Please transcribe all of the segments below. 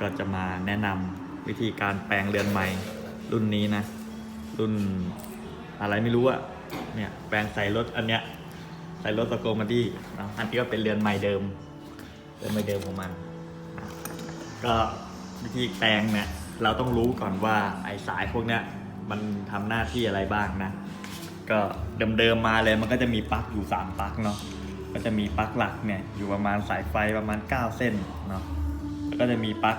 ก็จะมาแนะนำวิธีการแปลงเรือนใหม่รุ่นนี้นะ รุ่นอะไรไม่รู้อะเนี่ยแปลงใส่รถอันเนี้ยใส่รถสโกมาดี้นะอันนี้ก็เป็นเรือนใหม่เดิมเรือนใหม่เดิมของมันก็วิธีแปลงเนี่ยเราต้องรู้ก่อนว่าไอ้สายพวกเนี้ยมันทำหน้าที่อะไรบ้างนะ ก็เดิมๆมาเลยมันก็จะมีปลั๊กอยู่3ปลั๊กเนาะก็จะมีปลั๊กหลักเนี่ยอยู่ประมาณสายไฟประมาณ 9 เส้นเนาะ ก็จะมีปลั๊ก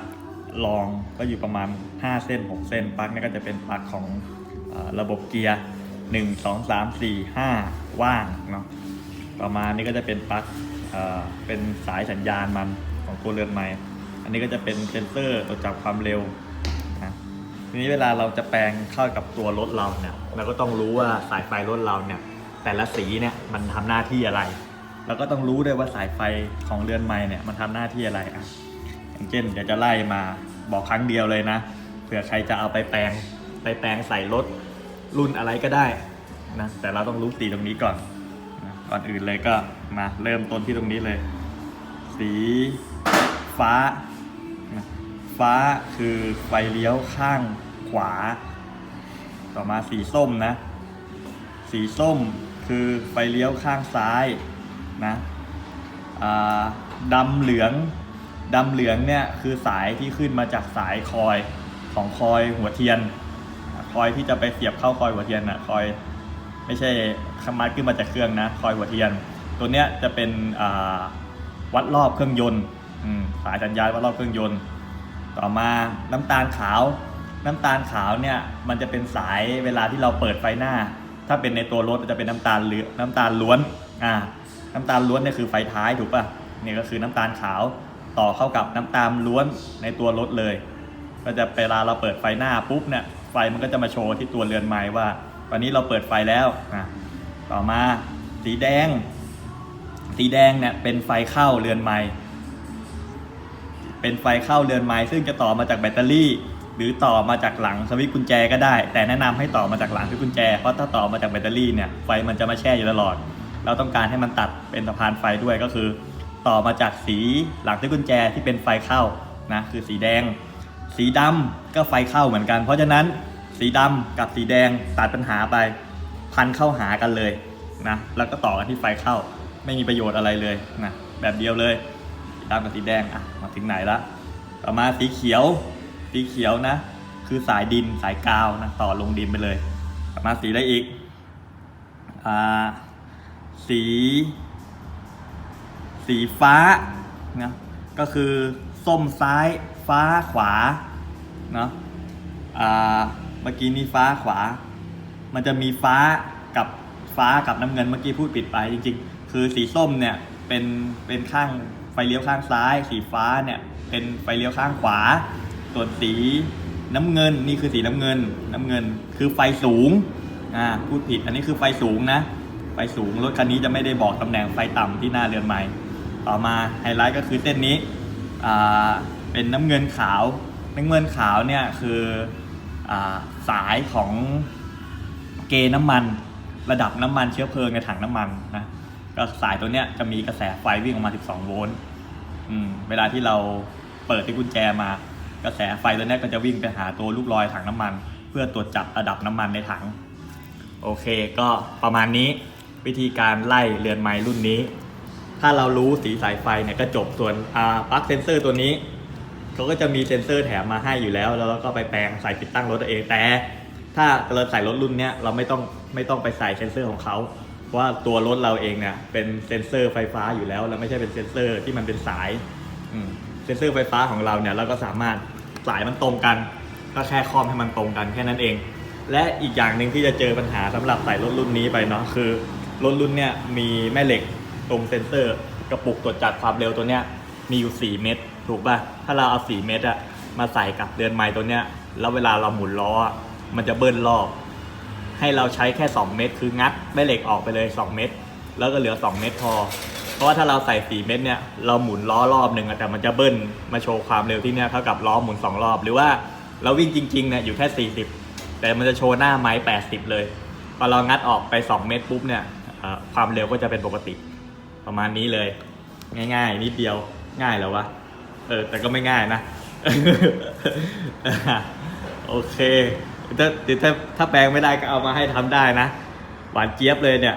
รองก็อยู่ประมาณ 5 เส้น 6 เส้นปลั๊กนี่ก็จะเป็นปลั๊กของอระบบเกียร์ 1 2 3 4 5 ว่างเนาะประมาณนี้ก็จะเป็นปลั๊กเป็นสายสัญญาณมันของตัวเรือนไม้อันนี้ก็จะเป็นเซนเซอร์ตรวจจับความเร็วนะทีนี้เวลาเราจะแปลงเข้ากับตัวรถเราเนี่ยเราก็ต้องรู้ว่าสายไฟรถเราเนี่ยแต่ละสีเนี่ยมันทำหน้าที่อะไรเราก็ต้องรู้ด้วยว่าสายไฟของเรือนไม้เนี่ยมันทำหน้าที่อะไรอะ เช่นเดี๋ยวจะไล่มาบอกครั้งเดียวเลยนะเผื่อใครจะเอาไปแปลงไปแปลงใส่รถรุ่นอะไรก็ได้นะแต่เราต้องรู้สีตรงนี้ก่อนนะก่อนอื่นเลยก็มาเริ่มต้นที่ตรงนี้เลย สีฟ้านะฟ้าคือไฟเลี้ยวข้างขวา ต่อมาสีส้มนะ สีส้มคือไฟเลี้ยวข้างซ้ายนะดำเหลือง ดำเหลืองเนี่ยคือสายที่ขึ้นมาจากสายคอยของคอยหัวเทียน คอยที่จะไปเสียบเข้าคอยหัวเทียนนะคอยไม่ใช่ขมัดขึ้นมาจากเครื่องนะคอยหัวเทียน ตัวเนี้ยจะเป็นวัดรอบเครื่องยนต์สายสัญญาณวัดรอบเครื่องยนต์ ต่อมาน้ำตาลขาว น้ำตาลขาวเนี่ยมันจะเป็นสายเวลาที่เราเปิดไฟหน้า ถ้าเป็นในตัวรถจะเป็นน้ำตาลเหลือน้ำตาลล้วนอ่าน้ำตาลล้วนเนี่ยคือไฟท้ายถูกป่ะเนี่ยก็คือน้ำตาลขาว ต่อเข้ากับน้ำตาลล้วนในตัวรถเลย ก็จะเวลาเราเปิดไฟหน้าปุ๊บเนี่ยไฟมันก็จะมาโชว์ที่ตัวเรือนไม้ว่าตอนนี้เราเปิดไฟแล้วอะต่อมาสีแดง สีแดงเนี่ยเป็นไฟเข้าเรือนไม้เป็นไฟเข้าเรือนไม้ซึ่งจะต่อมาจากแบตเตอรี่ หรือต่อมาจากหลังสวิตช์กุญแจก็ได้ แต่แนะนำให้ต่อมาจากหลังสวิตช์กุญแจเพราะถ้าต่อมาจากแบตเตอรี่เนี่ยไฟมันจะมาแช่อยู่ตลอด เราต้องการให้มันตัดเป็นสะพานไฟด้วยก็คือ ต่อมาจากสีหลังสวิตช์กุญแจที่เป็นไฟเข้านะคือสีแดง สีดำก็ไฟเข้าเหมือนกัน เพราะฉะนั้นสีดำกับสีแดงตัดปัญหาไปพันเข้าหากันเลยนะแล้วก็ต่อกันที่ไฟเข้าไม่มีประโยชน์อะไรเลยนะแบบเดียวเลยสีดำกับสีแดงอะมาถึงไหนละต่อมาสีเขียวสีเขียวนะ คือสายดินสายกาวนะต่อลงดินไปเลย ต่อมาสีอะไรอีกอ่าสี สีฟ้านะก็คือส้มซ้ายฟ้าขวาเนาะอ่าเมื่อกี้นี้ฟ้าขวา มันจะมีฟ้ากับฟ้ากับน้ำเงินเมื่อกี้พูดผิดไปจริงๆ คือสีส้มเนี่ยเป็นเป็นข้างไฟเลี้ยวข้างซ้าย สีฟ้าเนี่ยเป็นไฟเลี้ยวข้างขวา ส่วนสีน้ำเงินนี่คือสีน้ำเงิน น้ำเงินคือไฟสูงอ่าพูดผิดอันนี้คือไฟสูงนะไฟสูงรถคันนี้จะไม่ได้บอกตำแหน่งไฟต่ำที่หน้าเรือนไม้ ต่อมาไฮไลท์ก็คือเส้นนี้เป็นน้ำเงินขาว น้ำเงินขาวเนี่ยคืออสายของเกน้ำมัน ระดับน้ำมันเชื้อเพลิงในถังน้ำมันนะก็สายตัวเนี้ยจะมีกระแสไฟวิ่งออกมา 12 โวลต์เวลาที่เราเปิดที่กุญแจมา กระแสไฟตัวนี้ก็จะวิ่งไปหาตัวลูกลอยถังน้ำมัน เพื่อตรวจจับระดับน้ำมันในถัง โอเคก็ประมาณนี้วิธีการไล่เรือนไม้รุ่นนี้ ถ้าเรารู้สีสายไฟเนี่ยก็จบส่วนอ่าปลั๊กเซนเซอร์ตัวนี้เขาก็จะมีเซนเซอร์แถมมาให้อยู่แล้ว แล้วเราก็ไปแปลงใส่ติดตั้งรถเองแต่ ถ้าเราใส่รถรุ่นเนี้ยเราไม่ต้องไม่ต้องไปใส่เซนเซอร์ของเขาเพราะว่าตัวรถเราเองเนี่ยเป็นเซนเซอร์ไฟฟ้าอยู่แล้ว แล้วไม่ใช่เป็นเซนเซอร์ที่มันเป็นสายเซนเซอร์ไฟฟ้าของเราเนี่ยเราก็สามารถสายมันตรงกัน ก็แค่คอมให้มันตรงกันแค่นั้นเอง และอีกอย่างหนึ่งที่จะเจอปัญหาสำหรับใส่รถรุ่นนี้ไปเนาะคือรถรุ่นเนี่ยมีแม่เหล็ก ตรงเซนเซอร์กระปุกตรวจจับความเร็วตัวเนี้ยมีอยู่ 4 เม็ดถูกป่ะ ถ้าเราเอา 4 เม็ดอะมาใส่กับเดือนไม้ตัวเนี้ย แล้วเวลาเราหมุนล้อ มันจะเบิ้ลรอบ ให้เราใช้แค่ 2 เม็ดคืองัดแม่เหล็กออกไปเลย 2 เม็ดแล้วก็เหลือ 2 เม็ดพอ เพราะว่าถ้าเราใส่ 4 เม็ดเนี่ย เราหมุนล้อรอบหนึ่งอะแต่มันจะเบิ้ลมาโชว์ความเร็วที่เนี่ยเท่ากับล้อหมุน 2 รอบ หรือว่าเราวิ่งจริงๆเนี่ยอยู่แค่ 40 แต่มันจะโชว์หน้าไม้ 80 เลย พอเรางัดออกไป 2 เม็ดปุ๊บเนี่ยความเร็วก็จะเป็นปกติ ประมาณนี้เลย ง่ายๆ นิดเดียวง่ายแล้ววะเออแต่ก็ไม่ง่ายนะโอเคถ้าถ้าถ้าแปลงไม่ได้ก็เอามาให้ทำได้นะ หวานเจี๊ยบเลยเนี่ย